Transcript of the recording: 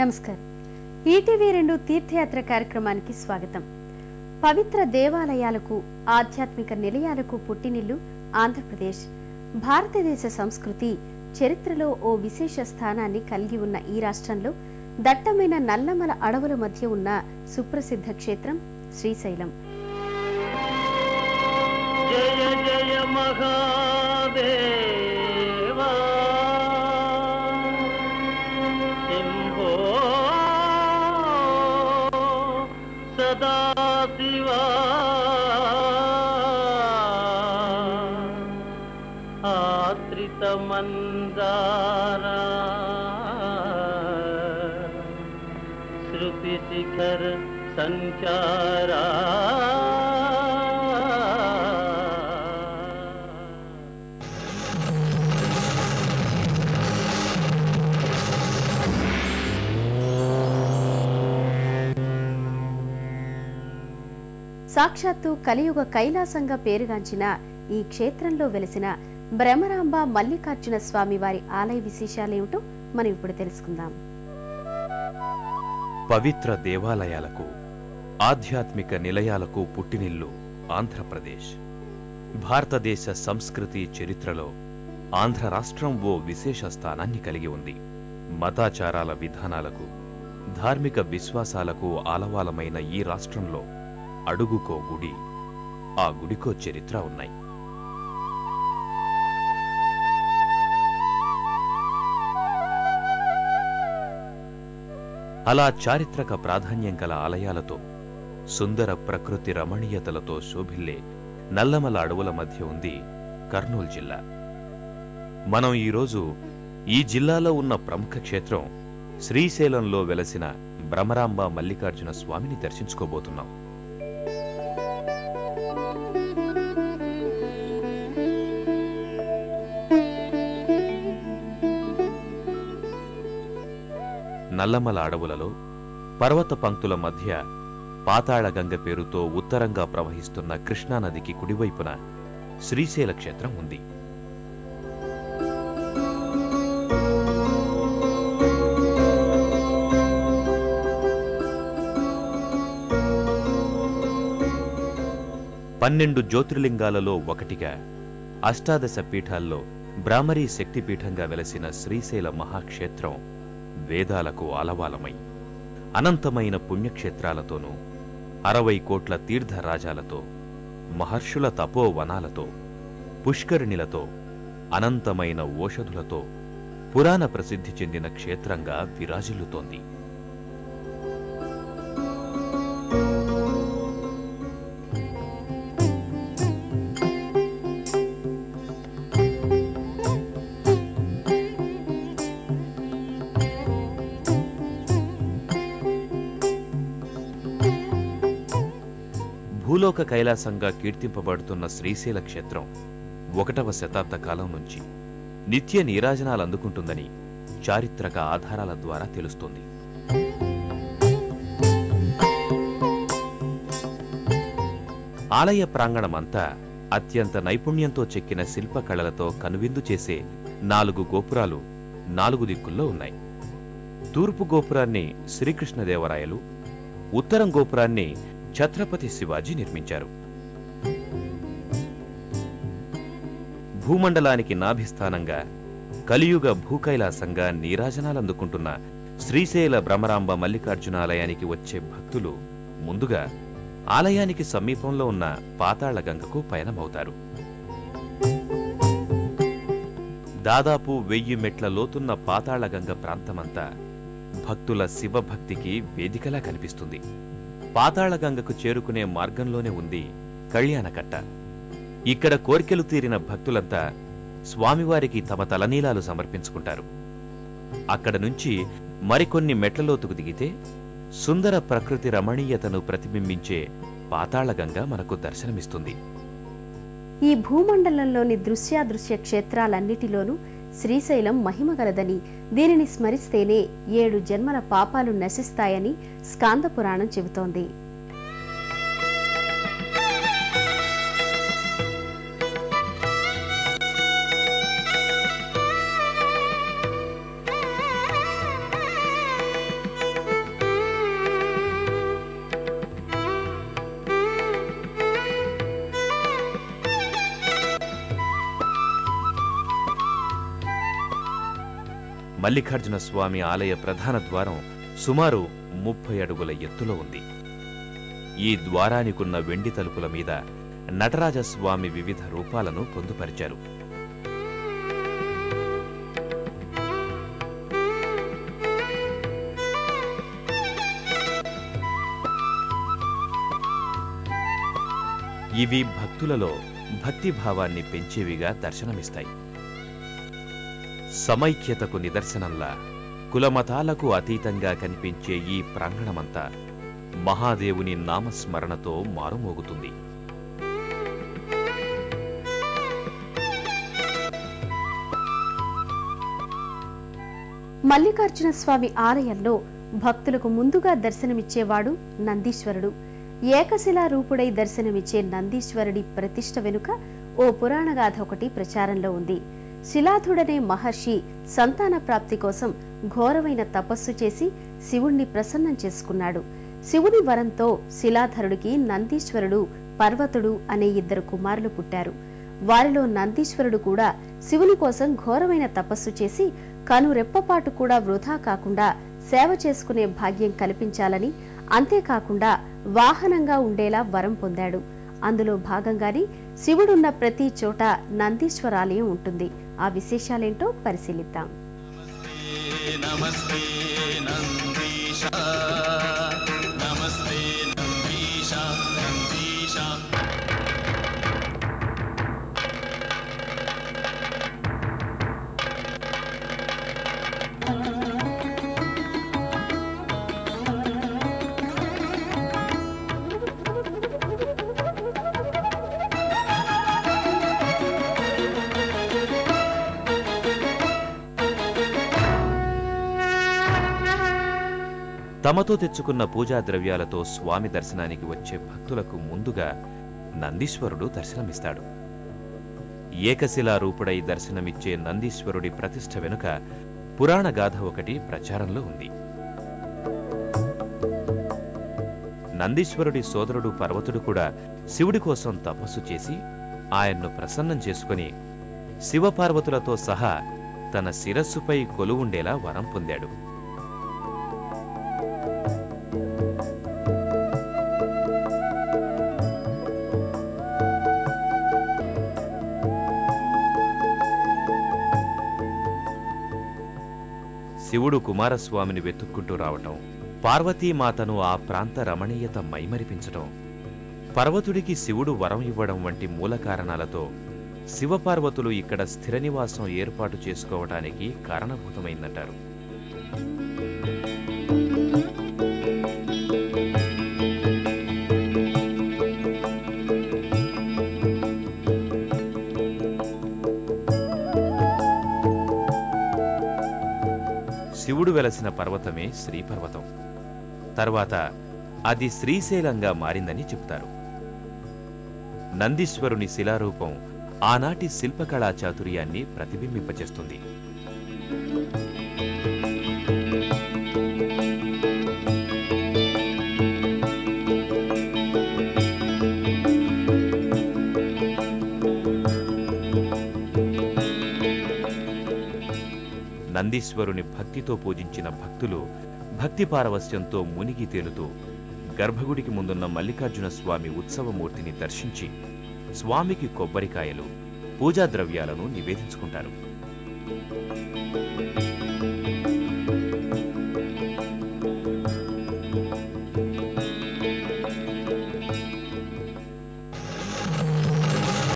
నమస్కారం. ఈటీవీ రెండు తీర్థయాత్ర కార్యక్రమానికి స్వాగతం. పవిత్ర దేవాలయాలకు ఆధ్యాత్మిక నిలయాలకు పుట్టినిల్లు ఆంధ్రప్రదేశ్. భారతదేశ సంస్కృతి చరిత్రలో ఓ విశేష స్థానాన్ని కలిగి ఉన్న ఈ రాష్ట్రంలో దట్టమైన నల్లమల అడవుల మధ్య ఉన్న సుప్రసిద్ధ క్షేత్రం శ్రీశైలం. జయ జయ మహాదేవా. शिवा आत्रितमन्दारा श्रुतिशिखर सञ्चारा సాక్షాత్తు కలియుగ కైలాసంగా పేరుగాంచిన ఈ క్షేత్రంలో వెలిసిన భ్రమరాంబ మల్లికార్జున స్వామి వారి ఆలయ విశేషాలేమిటో మనం ఇప్పుడు తెలుసుకుందాం. పవిత్ర దేవాలయాలకు ఆధ్యాత్మిక నిలయాలకు పుట్టినిల్లు ఆంధ్రప్రదేశ్. భారతదేశ సంస్కృతి చరిత్రలో ఆంధ్ర రాష్ట్రం ఓ విశేష స్థానాన్ని కలిగి ఉంది. మతాచారాల విధానాలకు ధార్మిక విశ్వాసాలకు ఆలవాలమైన ఈ రాష్ట్రంలో అడుగుకో గుడి ఆ గుడికో చరిత్ర ఉన్నాయి. అలా చారిత్రక ప్రాధాన్యం గల ఆలయాలతో సుందర ప్రకృతి రమణీయతలతో శోభిల్లే నల్లమల అడవుల మధ్య ఉంది కర్నూలు జిల్లా. మనం ఈరోజు ఈ జిల్లాలో ఉన్న ప్రముఖ క్షేత్రం శ్రీశైలంలో వెలసిన భ్రమరాంబ మల్లికార్జున స్వామిని దర్శించుకోబోతున్నాం. నల్లమల అడవులలో పర్వత పంక్తుల మధ్య పాతాళగంగ పేరుతో ఉత్తరంగా ప్రవహిస్తున్న కృష్ణానదికి కుడివైపున శ్రీశైల క్షేత్రం ఉంది. పన్నెండు జ్యోతిర్లింగాలలో ఒకటిగా అష్టాదశ పీఠాల్లో బ్రాహ్మరీ శక్తిపీఠంగా వెలసిన శ్రీశైల మహాక్షేత్రం వేదాలకు ఆలవాలమై అనంతమైన పుణ్యక్షేత్రాలతోనూ అరవై కోట్ల తీర్థరాజాలతో మహర్షుల తపోవనాలతో పుష్కరిణిలతో అనంతమైన ఓషధులతో పురాణ ప్రసిద్ధి చెందిన క్షేత్రంగా విరాజిల్లుతోంది. భూలోక కైలాసంగా కీర్తింపబడుతున్న శ్రీశైల క్షేత్రం ఒకటవ శతాబ్ద కాలం నుంచి నిత్య నీరాజనాలు అందుకుంటుందని చారిత్రక ఆధారాల ద్వారా తెలుస్తోంది. ఆలయ ప్రాంగణమంతా అత్యంత నైపుణ్యంతో చెక్కిన శిల్పకళలతో కనువిందు చేసే నాలుగు గోపురాలు నాలుగు దిక్కుల్లో ఉన్నాయి. తూర్పు గోపురాన్ని శ్రీకృష్ణదేవరాయలు ఉత్తరం గోపురాన్ని ఛత్రపతి శివాజీ నిర్మించారు. భూమండలానికి నాభిస్థానంగా కలియుగ భూకైలాసంగా నీరాజనాలందుకుంటున్న శ్రీశైల భ్రమరాంబ మల్లికార్జునాలయానికి వచ్చే భక్తులు ముందుగా ఆలయానికి సమీపంలో ఉన్న పాతాళగంగకు పయనమవుతారు. దాదాపు వెయ్యి మెట్ల లోతున్న పాతాళగంగ ప్రాంతమంతా భక్తుల శివభక్తికి వేదికలా కనిపిస్తుంది. పాతాళగంగకు చేరుకునే మార్గంలోనే ఉంది కళ్యాణకట్ట. ఇక్కడ కోర్కెలు తీరిన భక్తులంతా స్వామివారికి తమ తలనీలాలు సమర్పించుకుంటారు. అక్కడ నుంచి మరికొన్ని మెట్లలోతుకు దిగితే సుందర ప్రకృతి రమణీయతను ప్రతిబింబించే పాతాళగంగ మనకు దర్శనమిస్తుంది. ఈ భూమండలంలోని దృశ్యాదృశ్య క్షేత్రాలన్నిటిలోనూ శ్రీశైలం మహిమగలదని దీనిని స్మరిస్తేనే ఏడు జన్మల పాపాలు నశిస్తాయని స్కాంద పురాణం చెబుతోంది. మల్లికార్జున స్వామి ఆలయ ప్రధాన ద్వారం సుమారు ముప్పై అడుగుల ఎత్తులో ఉంది. ఈ ద్వారానికున్న వెండి తలుపుల మీద నటరాజస్వామి వివిధ రూపాలను పొందుపరిచారు. ఇవి భక్తులలో భక్తిభావాన్ని పెంచేవిగా దర్శనమిస్తాయి. సమైక్యతకు నిదర్శనంలా కులమతాలకు అతీతంగా కనిపించే ఈ ప్రాంగణమంతా మహాదేవుని నామస్మరణతో మారుమోగుతుంది. మల్లికార్జున స్వామి ఆలయంలో భక్తులకు ముందుగా దర్శనమిచ్చేవాడు నందీశ్వరుడు. ఏకశిలా రూపుడై దర్శనమిచ్చే నందీశ్వరుడి ప్రతిష్ట వెనుక ఓ పురాణగాథ ఒకటి ప్రచారంలో ఉంది. శిలాధుడనే మహర్షి సంతాన ప్రాప్తి కోసం ఘోరమైన తపస్సు చేసి శివుణ్ణి ప్రసన్నం చేసుకున్నాడు. శివుని వరంతో శిలాధరుడికి నందీశ్వరుడు పర్వతుడు అనే ఇద్దరు కుమారులు పుట్టారు. వారిలో నందీశ్వరుడు కూడా శివుని కోసం ఘోరమైన తపస్సు చేసి కను రెప్పపాటు కూడా వృధా కాకుండా సేవ చేసుకునే భాగ్యం కల్పించాలని అంతేకాకుండా వాహనంగా ఉండేలా వరం పొందాడు. అందులో భాగంగానే శివుడున్న ప్రతి చోట నందీశ్వరాలయం ఉంటుంది. ఆ విశేషాలేంటో పరిశీలిద్దాం నమస్తే నందీశా తమతో తెచ్చుకున్న పూజా ద్రవ్యాలతో స్వామి దర్శనానికి వచ్చే భక్తులకు ముందుగా నందీశ్వరుడు దర్శనమిస్తాడు. ఏకశిలా రూపుడై దర్శనమిచ్చే నందీశ్వరుడి ప్రతిష్ట వెనుక పురాణ గాథ ఒకటి ప్రచారంలో ఉంది. నందీశ్వరుడి సోదరుడు పర్వతుడు కూడా శివుడి కోసం తపస్సు చేసి ఆయన్ను ప్రసన్నం చేసుకుని శివపార్వతులతో సహా తన శిరస్సుపై కొలువుండేలా వరం పొందాడు. శివుడు కుమారస్వామిని వెతుక్కుంటూ రావటం పార్వతీమాతను ఆ ప్రాంత రమణీయత మైమరిపించటం పర్వతుడికి శివుడు వరం ఇవ్వడం వంటి మూల కారణాలతో శివపార్వతులు ఇక్కడ స్థిర నివాసం ఏర్పాటు చేసుకోవటానికి కారణభూతమైందంటారు. శివుడు వెలసిన పర్వతమే శ్రీపర్వతం. తర్వాత అది శ్రీశైలంగా మారిందని చెప్తారు నందీశ్వరుని శిలారూపం ఆనాటి శిల్పకళా చాతుర్యాన్ని ప్రతిబింబింపచేస్తుంది నందీశ్వరుని భక్తితో పూజించిన భక్తులు భక్తి పారవస్యంతో మునిగి తేలుతూ గర్భగుడికి ముందున్న మల్లికార్జున స్వామి ఉత్సవమూర్తిని దర్శించి స్వామికి కొబ్బరికాయలు పూజా ద్రవ్యాలను నివేదించుకుంటారు.